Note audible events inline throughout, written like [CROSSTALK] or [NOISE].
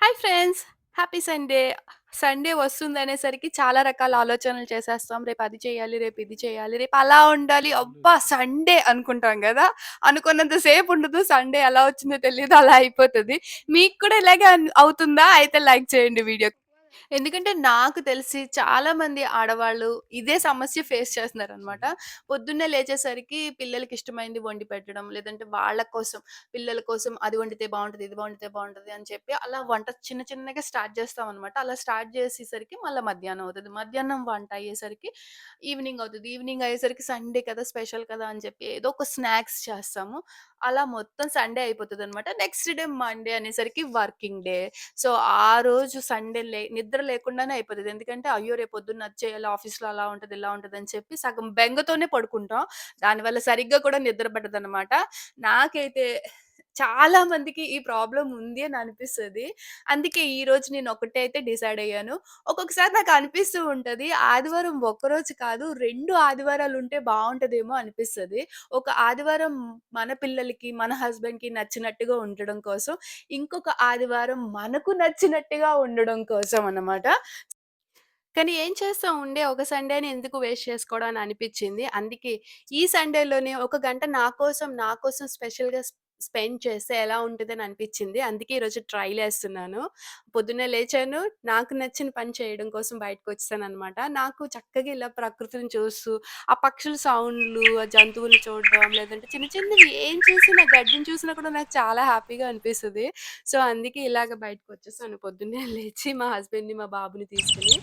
Hi friends! Happy Sunday. Sunday వస్తుందనేసరికి చాలా రకాల ఆలోచనలు చేసేస్తాం. రేపు అది చేయాలి, రేపు ఇది చేయాలి, రేపు అలా ఉండాలి. అబ్బా! సండే అనుకుంటాం గదా! అనుకున్నంత సేపు ఉండదు. సండే ఎలా వచ్చిందో తెలీదు. అలా అయిపోతది. మీకు కూడా ఇలాగే అవుతుందా? అయితే లైక్ చేయండి వీడియో. ఎందుకంటే నాకు తెలిసి చాలా మంది ఆడవాళ్ళు ఇదే సమస్య ఫేస్ చేస్తున్నారనమాట. పొద్దున్నే లేచేసరికి పిల్లలకి ఇష్టమైంది వండి పెట్టడం, లేదంటే వాళ్ళ కోసం, పిల్లల కోసం అది వండితే బావుంటది, ఇది వండితే బావుంటది అని చెప్పి అలా వంట చిన్న చిన్నగా స్టార్ట్ చేస్తామనమాట. అలా స్టార్ట్ చేసేసరికి మళ్ళా మధ్యాహ్నం అవుతది. మధ్యాహ్నం వంట అయ్యేసరికి ఈవినింగ్ అవుతది. ఈవినింగ్ అయ్యేసరికి సండే కదా! స్పెషల్ కదా! అని చెప్పి ఏదో ఒక స్నాక్స్ చేస్తాము. అలా మొత్తం సండే అయిపోతదనమాట. నెక్స్ట్ డే మండే అనేసరికి వర్కింగ్ డే. సో, ఆ రోజు సండే లే నిద్ర లేకుండానే అయిపోతుంది ఎందుకంటే అయ్యో! రేపు పొద్దున్న అది చేయాలి, ఆఫీస్‌లో అలా ఉంటది, ఇలా ఉంటదని చెప్పి సగం బెంగతోనే పడుకుంటాం. దానివల్ల సరిగ్గా కూడా నిద్ర పట్టదనమాట. నాకైతే చాలా మందికి ఈ ప్రాబ్లమ్ ఉంది అని అనిపిస్తది. అందుకే ఈరోజు నేను ఒకటే అయితే డిసైడ్ అయ్యాను. ఒక్కొక్కసారి నాకు అనిపిస్తూ ఉంటది. ఆదివారం ఒక్కరోజు కాదు 2 ఆదివారాలుంటే బావుంటదేమో అనిపిస్తది. ఒక ఆదివారం మన పిల్లలకి, మన హస్బెండ్‌కి నచ్చినట్టుగా ఉండడం కోసం, ఇంకొక ఆదివారం మనకు నచ్చినట్టుగా ఉండడం కోసం అన్నమాట. కానీ ఏం చేస్తాం ఉండే ఒక సండేని ఎందుకు వేస్ట్ చేసుకోవడం అని అనిపిచ్చింది. అందుకే ఈ సండేలోనే ఒక గంట నా కోసం, నా కోసం స్పెషల్‌గా స్ స్పెండ్ చేస్తే ఎలా ఉంటుంది అని అనిపించింది అందుకే ఈరోజు ట్రైలేస్తున్నాను. పొద్దున్నే లేచాను. నాకు నచ్చిన పని చేయడం కోసం బయటకొచ్చేసాననమాట. నాకు చక్కగా ఇలా ప్రకృతిని చూస్తూ, ఆ పక్షుల సౌండ్లు, ఆ జంతువులు చూడడం, లేదంటే చిన్న చిన్నవి ఏం చూసినా, గడ్డిని చూసినా కూడా నాకు చాలా హ్యాపీగా అనిపిస్తది. సో, అందుకే ఇలాగ బయటకొచ్చేసాను. పొద్దున్నే [LAUGHS] లేచి మా హస్బెండ్‌ని, మా బాబుని తీసుకొని.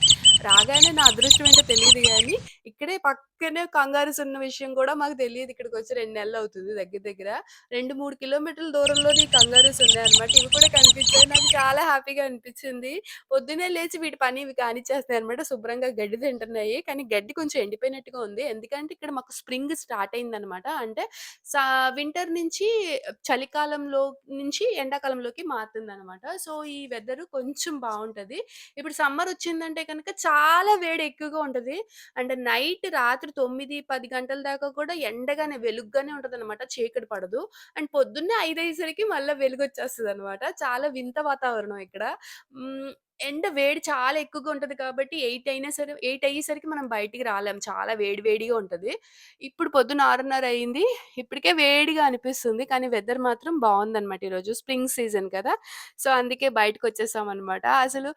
రాగానే నా అదృష్టం ఏంటో తెలియదు కానీ ఇక్కడే పక్కనే కంగారుస్ ఉన్న విషయం కూడా మాకు తెలియదు ఇక్కడ వచ్చి రెండు నెలలు అవుతుంది దగ్గర దగ్గర. 2, 3 కిలోమీటర్ల దూరంలోనే ఈ కంగారూస్ ఉన్నాయన్నమాట. ఇవి కూడా కనిపించాయి. నాకు చాలా హ్యాపీగా అనిపించింది పొద్దునే లేచి వీటి పని ఇవి కానిచ్చేస్తున్నాయన్నమాట. శుభ్రంగా గడ్డి తింటున్నాయి. కానీ గడ్డి కొంచెం ఎండిపోయినట్టుగా ఉంది. ఎందుకంటే ఇక్కడ మాకు స్ప్రింగ్ స్టార్ట్ అయిందనమాట అంటే సా వింటర్ నుంచి చలికాలంలో నుంచి ఎండాకాలంలోకి మారుతుందన్నమాట. సో, ఈ వెదర్ కొంచెం బాగుంటది ఇప్పుడు సమ్మర్ వచ్చిందంటే కనుక చాలా వేడి ఎక్కువగా ఉంటది. అంటే నైట్ రాత్రి 9, 10 గంటల దాకా కూడా ఎండగానే వెలుగ్గానే ఉంటదనమాట. చీకటి పడదు. అండ్ పొద్దున్నే ఐదు అయ్యేసరికి మళ్ళీ వెలుగు వచ్చేస్తుంది అనమాట చాలా వింత వాతావరణం ఇక్కడ. ఎండ వేడి చాలా ఎక్కువగా ఉంటది కాబట్టి ఎయిట్ అయినా సరే ఎయిట్ అయ్యేసరికి మనం బయటికి రాలేం. చాలా వేడి వేడిగా ఉంటది. ఇప్పుడు పొద్దున్న 6:30 అయింది. ఇప్పటికే వేడిగా అనిపిస్తుంది. కానీ వెదర్ మాత్రం బాగుందన్నమాట ఈరోజు. స్ప్రింగ్ సీజన్ కదా! సో, అందుకే బయటకొచ్చేసామనమాట. అసలు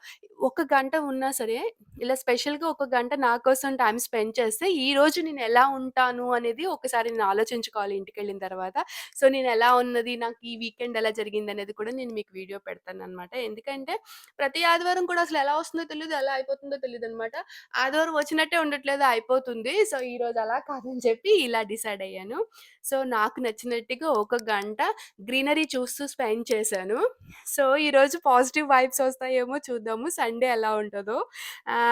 ఒక గంట ఉన్నా సరే, ఇలా స్పెషల్‌గా ఒక గంట నా కోసం టైం స్పెండ్ చేస్తే, ఈరోజు నేను ఎలా ఉంటాను అనేది ఒకసారి నేను ఆలోచించుకోవాలి ఇంటికెళ్ళిన తర్వాత. సో, నేను ఎలా ఉన్నది, నాకు ఈ వీకెండ్ ఎలా జరిగింది అనేది కూడా నేను మీకు వీడియో పెడతాను అనమాట ఎందుకంటే, ప్రతి ఆదివారం కూడా అసలు ఎలా వస్తుందో తెలీదు, ఎలా అయిపోతుందో తెలీదనమాట. ఆదివారం వచ్చినట్టే ఉండట్లేదు, అయిపోతుంది. సో, ఈ రోజు అలా కాదని చెప్పి ఇలా డిసైడ్ అయ్యాను. సో, నాకు నచ్చినట్టుగా ఒక గంట గ్రీనరీ చూస్తూ స్పెండ్ చేశాను. సో, ఈరోజు పాజిటివ్ వైబ్స్ వస్తాయేమో చూద్దాము. సండే ఎలా ఉంటుందో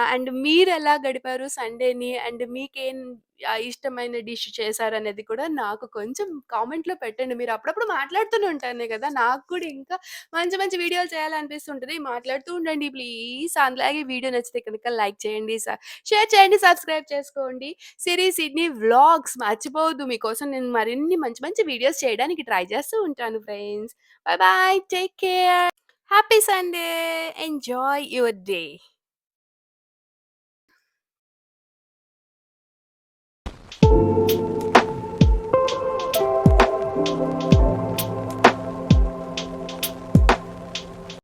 అండ్ మీరు ఎలా గడిపారు సండేని? అండ్ మీకేం ఇష్టమైన డిష్ చేశారనేది కూడా నాకు కొంచెం కామెంట్‌లో పెట్టండి. మీరు అప్పుడప్పుడు మాట్లాడుతూనే ఉంటారనే కదా! నాకు కూడా ఇంకా మంచి మంచి వీడియోలు చేయాలనిపిస్తుంటుంది మాట్లాడుతూ ఉండండి ప్లీజ్. అందులాగే వీడియో నచ్చితే కనుక లైక్ చేయండి, షేర్ చేయండి, సబ్స్క్రైబ్ చేసుకోండి. సిరీ సిడ్నీ వ్లాగ్స్ మర్చిపోవద్దు. మీకోసం నేను మరిన్ని మంచి మంచి వీడియోస్ చేయడానికి ట్రై చేస్తూ ఉంటాను friends. Bye bye. Take care. Happy Sunday. Enjoy your day. you.